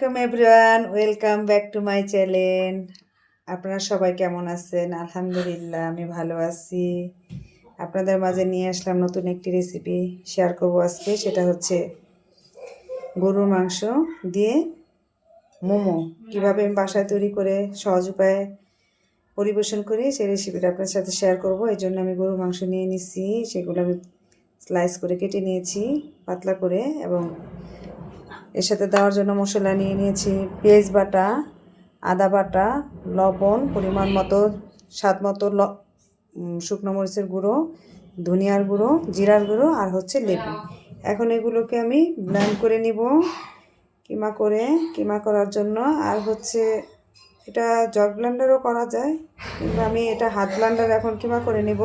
আলাইকুম everyone welcome back to my channel আপনারা সবাই কেমন আছেন? আলহামদুলিল্লাহ, আমি ভালো আছি। আপনাদের মাঝে নিয়ে আসলাম নতুন একটি রেসিপি শেয়ার করব আজকে। সেটা হচ্ছে গরুর মাংস দিয়ে মোমো। কীভাবে আমি বাসায় তৈরি করে সহজ উপায়ে পরিবেশন করি, সেই রেসিপিটা আপনার সাথে শেয়ার করব। এই জন্য আমি গরুর মাংস নিয়ে নিচ্ছি সেগুলো আমি স্লাইস করে কেটে নিয়েছি, পাতলা করে, এবং এর সাথে দেওয়ার জন্য মশলা নিয়ে নিয়েছি পেঁয়াজ বাটা, আদা বাটা, লবণ, পরিমাণ মতো, স্বাদ মতো ল শুকনো মরিচের গুঁড়ো, ধনিয়ার গুঁড়ো, জিরার গুঁড়ো আর হচ্ছে লেবু। এখন এগুলোকে আমি ব্লেন্ড করে নিব, কিমা করে, কিমা করার জন্য। আর হচ্ছে এটা জগ ব্লেন্ডারও করা যায়, কিন্তু আমি এটা হাত ব্লেন্ডার এখন কিমা করে নিব?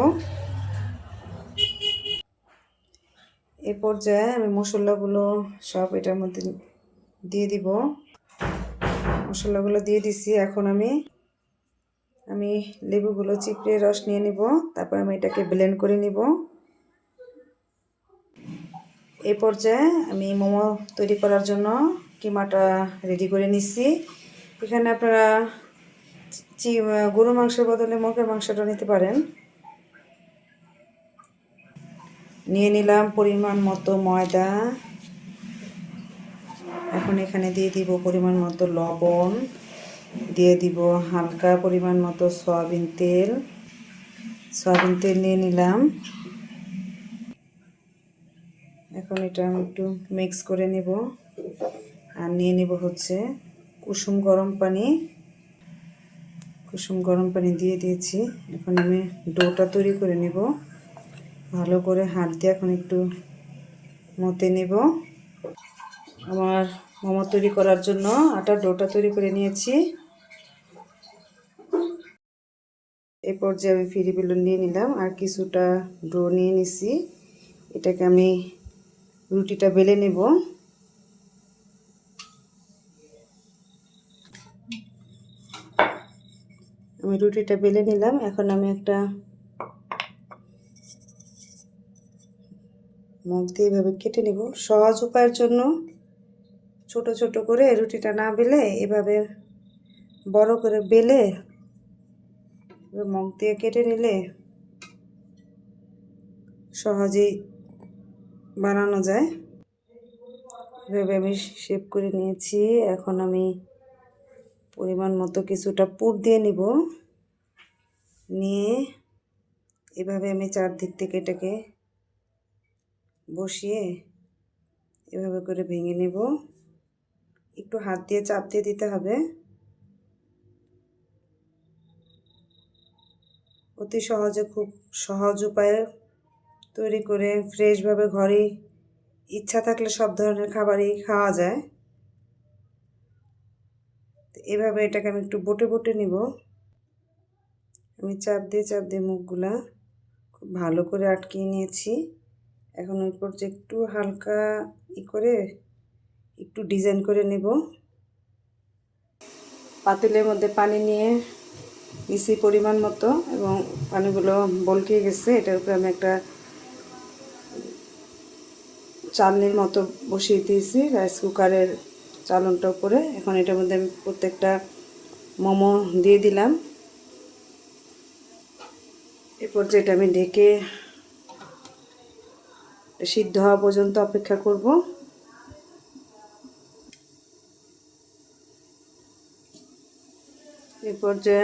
এ পর্যায়ে আমি মশলাগুলো সব এটার মধ্যে দিয়ে দিব। মশলাগুলো দিয়ে দিছি, এখন আমি আমি লেবুগুলো চিপড়ে রস নিয়ে নিব, তারপর আমি এটাকে ব্লেন্ড করে নিব। এই পর্যায়ে আমি মোমো তৈরি করার জন্য কিমাটা রেডি করে নিচ্ছি এখানে আপনারা গরু মাংসের বদলে মুরগির মাংসটা নিতে পারেন। নিয়ে নিলাম পরিমাণ মতো ময়দা। এখন এখানে দিয়ে দিব পরিমাণ মতো লবণ। দিয়ে দিব হালকা পরিমাণ মতো সয়াবিন তেল। সয়াবিন তেল নিয়ে নিলাম। এখন এটা আমি একটু মিক্স করে নেব। আর নিয়ে নেব হচ্ছে কুসুম গরম পানি। কুসুম গরম পানি দিয়ে দিয়েছি। এখন আমি ডোটা তৈরি করে নেব। ভালো করে হাত দিয়ে এখন একটু মতে নেব। আমার মোমো তৈরি করার জন্য আটার ডোটা তৈরি করে নিয়েছি। এই পর্যায়ে আমি ফিরি বেলুন নিয়ে নিলাম আর কিছুটা ডো নিয়ে নিছি। এটাকে আমি রুটিটা বেলে নেব। আমি রুটিটা বেলে নিলাম। এখন আমি একটা মুখ দিয়ে এভাবে কেটে নেব। সহজ উপায়ের জন্য ছোট ছোট করে রুটিটা না বেলে এভাবে বড় করে বেলে মুখ দিয়ে কেটে নিলে সহজেই বানানো যায়। এভাবে আমি শেপ করে নিয়েছি। এখন আমি পরিমাণ মতো কিছুটা পুর দিয়ে নিব। নিয়ে এভাবে আমি চারদিক থেকে এটাকে বসিয়ে এভাবে করে ভেঙে নেব। একটু হাত দিয়ে চাপ দিয়ে দিতে হবে। অতি সহজে খুব সহজ উপায়ে তৈরি করে ফ্রেশভাবে ঘরেই ইচ্ছা থাকলে সব ধরনের খাবারই খাওয়া যায়। তো এভাবে এটাকে আমি একটু বটে বটে নিব। আমি চাপ দিয়ে চাপ দিয়ে মুখগুলা খুব ভালো করে আটকিয়ে নিয়েছি। এখন ওই পর্যায়ে একটু হালকা ই করে, একটু ডিজাইন করে নেব। পাতিলের মধ্যে পানি নিয়ে নিছি পরিমাণ মতো এবং পানিগুলো বলকে গেছে, এটার উপরে আমি একটা চালনির মতো বসিয়ে দিয়েছি রাইস কুকারের চালনটা উপরে। এখন এটার মধ্যে আমি প্রত্যেকটা মোমো দিয়ে দিলাম। এরপর যেটা আমি ঢেকে সিদ্ধ হওয়া পর্যন্ত অপেক্ষা করব। এরপর যে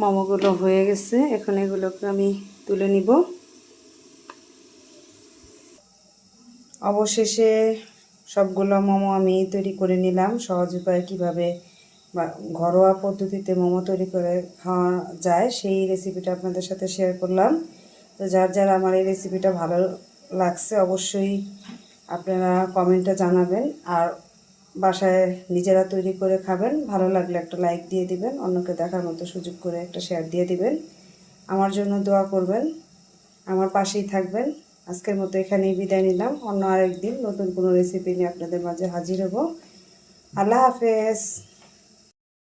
মোমোগুলো হয়ে গেছে। এখন এগুলোকে আমি তুলে নিব। অবশেষে সবগুলো মোমো আমি তৈরি করে নিলাম। সহজ উপায়ে কীভাবে ঘরোয়া পদ্ধতিতে মোমো তৈরি করে খাওয়া যায় সেই রেসিপিটা আপনাদের সাথে শেয়ার করলাম। তো যার যার আমার এই রেসিপিটা ভালো লাগছে, অবশ্যই আপনারা কমেন্টে জানাবেন। আর বাসায় নিজেরা তৈরি করে খাবেন, ভালো লাগলে একটা লাইক দিয়ে দিবেন, অন্যকে দেখার মতো সুযোগ করে একটা শেয়ার দিয়ে দিবেন। আমার জন্য দোয়া করবেন, আমার পাশেই থাকবেন। আজকের মতো এখানেই বিদায় নিলাম। অন্য আরেকদিন নতুন কোনো রেসিপি নিয়ে আপনাদের মাঝে হাজির হব। আল্লাহ হাফেজ।